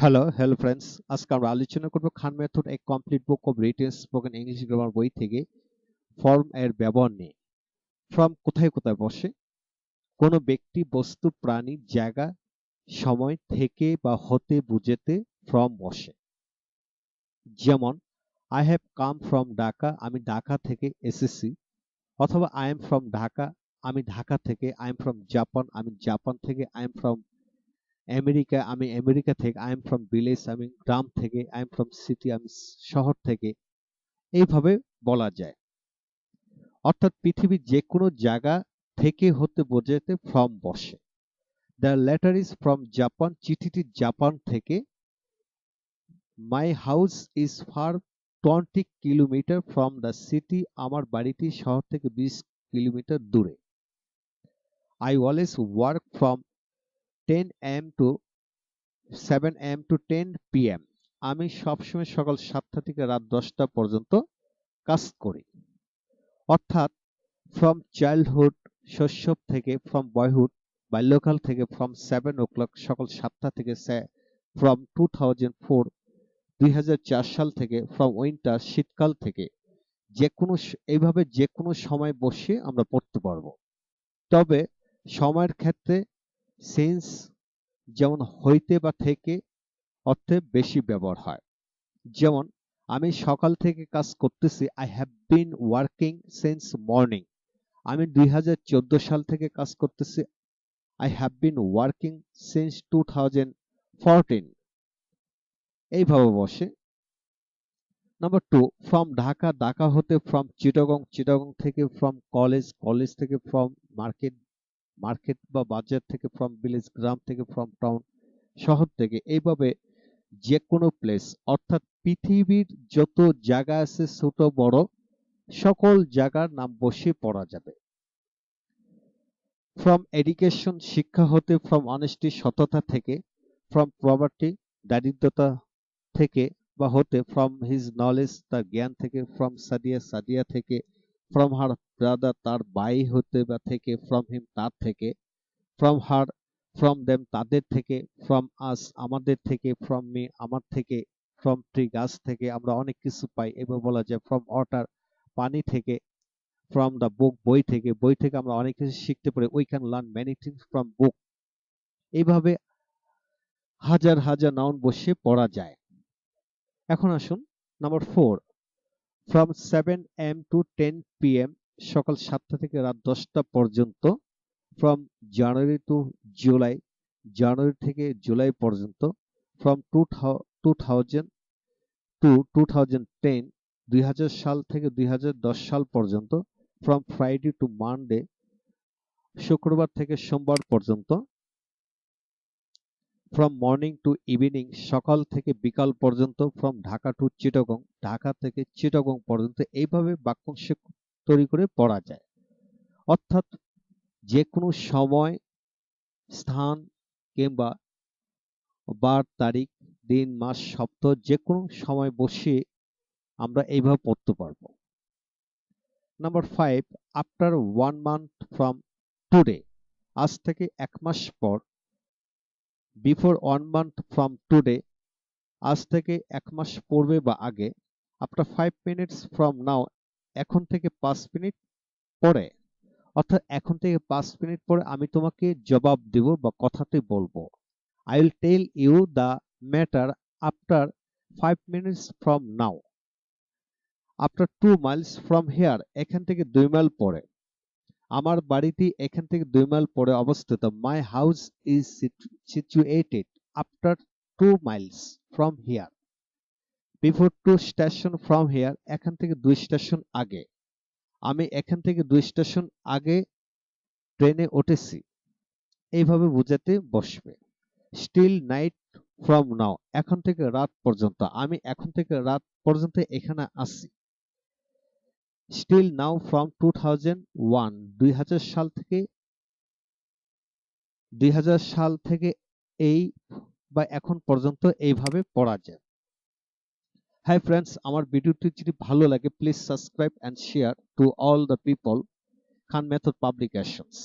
Hello hello friends আজকে আমরা আলোচনা করব Khan method a complete book of written spoken English grammar বই থেকে ফর্ম এর ব্যবহার নিয়ে। ফর্ম কোথায় কোথায় বসে? কোনো ব্যক্তি, বস্তু, প্রাণী, জায়গা, সময় থেকে বা হতে বুঝেতে ফর্ম বসে। যেমন I have come from Dhaka আমি ঢাকা থেকে এসেছি। অথবা আই এম ফ্রম ঢাকা আমি ঢাকা থেকে আই এম ফ্রম জাপান আমি জাপান থেকে আই এম ফ্রম আমেরিকা আমি আমেরিকা থেকে আই এম ফ্রম ভিলেজ আমি গ্রাম থেকে আই এম ফ্রম সিটি আমি শহর থেকে, এইভাবে বলা যায়। অর্থাৎ পৃথিবীর যে কোনো জায়গা থেকে হতে বোঝাতে ফ্রম বসে। The letter is from Japan চিঠিটি জাপান থেকে। My house is far twenty kilometre from the city আমার বাড়িটি শহর থেকে বিশ কিলোমিটার দূরে। I always work from ten am to seven am to ten pm আমি সবসময় সকাল সাতটা থেকে রাত দশটা পর্যন্ত কাজ করি। অর্থাৎ ফ্রম চাইল্ডহুড শৈশব থেকে ফ্রম বয়হুড বাল্যকাল থেকে ফ্রম সেভেন ও ক্লক সকাল সাতটা থেকে ফ্রম টু থাউজেন্ড ফোর দুই সাল থেকে ফ্রম উইন্টার শীতকাল থেকে যে কোনো এইভাবে যে কোনো সময় বসে আমরা পড়তে পারব। তবে সময়ের ক্ষেত্রে সেন্স যেমন হইতে বা থেকে অর্থে বেশি ব্যবহার হয়। যেমন, আমি সকাল থেকে কাজ করতেছি I have been working since morning আমি দুই হাজার চোদ্দ সাল থেকে কাজ করতেছি I have been working since two thousand fourteen এইভাবে বসে। Number two from Dhaka Dhaka হতে ফ্রম চিটাগং চিটাগং থেকে ফ্রম কলেজ কলেজ থেকে ফ্রম মার্কেট মার্কেট বা বাজার থেকে ফ্রম ভিলেজ গ্রাম থেকে ফ্রম টাউন শহর থেকে, এইভাবে যে কোনো প্লেস অর্থাৎ পৃথিবীর যত জায়গা আছে ছোট, বড়, সকল জায়গার নাম বসে পড়া যাবে। ফ্রম এডুকেশন শিক্ষা হতে ফ্রম অনেস্টি সততা থেকে ফ্রম প্রপার্টি দারিদ্রতা থেকে বা হতে ফ্রম হিজ নলেজ তার জ্ঞান থেকে ফ্রম সাদিয়া সাদিয়া থেকে ফ্রম হার ব্রাদার তার বাই হতে বা থেকে ফ্রম হিম তার থেকে ফ্রম হার ফ্রম দেম তাদের থেকে ফ্রম আস আমাদের থেকে ফ্রম মি আমার থেকে ফ্রম ট্রি গাছ থেকে, আমরা অনেক কিছু পাই। এবার বলা যায় ফ্রম ওয়াটার পানি থেকে ফ্রম দ্য বুক বই থেকে বই থেকে আমরা অনেক কিছু শিখতে পারি। We can learn many things from book এইভাবে হাজার হাজার নাউন বসে পড়া যায়। এখন আসুন number four from seven am to ten P M সকাল সাতটা থেকে রাত দশটা পর্যন্ত ফ্রম জানুয়ারি টু জুলাই জানুয়ারি থেকে জুলাই পর্যন্ত from two two thousand to two thousand ten দুই হাজার সাল থেকে দুই হাজার দশ সাল পর্যন্ত ফ্রম ফ্রাইডে টু মানডে শুক্রবার থেকে সোমবার পর্যন্ত ফ্রম মর্নিং টু ইভিনিং সকাল থেকে বিকাল পর্যন্ত ফ্রম ঢাকা টু চিটগং ঢাকা থেকে চিটগং পর্যন্ত এইভাবে বাক্যাংশ তৈরি করে পড়া যায়। অর্থাৎ যে কোনো সময়, স্থান কিংবা বার, তারিখ, দিন, মাস, সপ্তাহ যে কোনো সময় বসে আমরা এইভাবে পড়তে পারব। Number five after one month from today আজ থেকে এক মাস পর before one month from today আজ থেকে এক মাস পূর্বে বা আগে after five minutes from now এখন থেকে পাঁচ মিনিট পরে। অর্থাৎ এখন থেকে পাঁচ মিনিট পরে আমি তোমাকে জবাব দেব বা কথাতে বলব। I will tell you the matter after five minutes from now after two miles from here এখান থেকে দুই মাইল পরে। আমার বাড়িটি এখান থেকে দুই মাইল পরে অবস্থিত। My house is situated after two miles from here before two station from here এখান থেকে দুই স্টেশন আগে। আমি এখান থেকে দুই স্টেশন আগে ট্রেনে উঠেছি। এইভাবে বুঝাতে বসবে। স্টিল নাইট ফ্রম নাও এখন থেকে রাত পর্যন্ত। আমি এখন থেকে রাত পর্যন্ত এখানে আছি। Still now from two thousand one দুই হাজার সাল থেকে, দুই হাজার সাল থেকে এই বা এখন পর্যন্ত এইভাবে পড়া যায়। হাই ফ্রেন্ডস আমার ভিডিওটি যদি ভালো লাগে please subscribe and share to all the people Khan method publications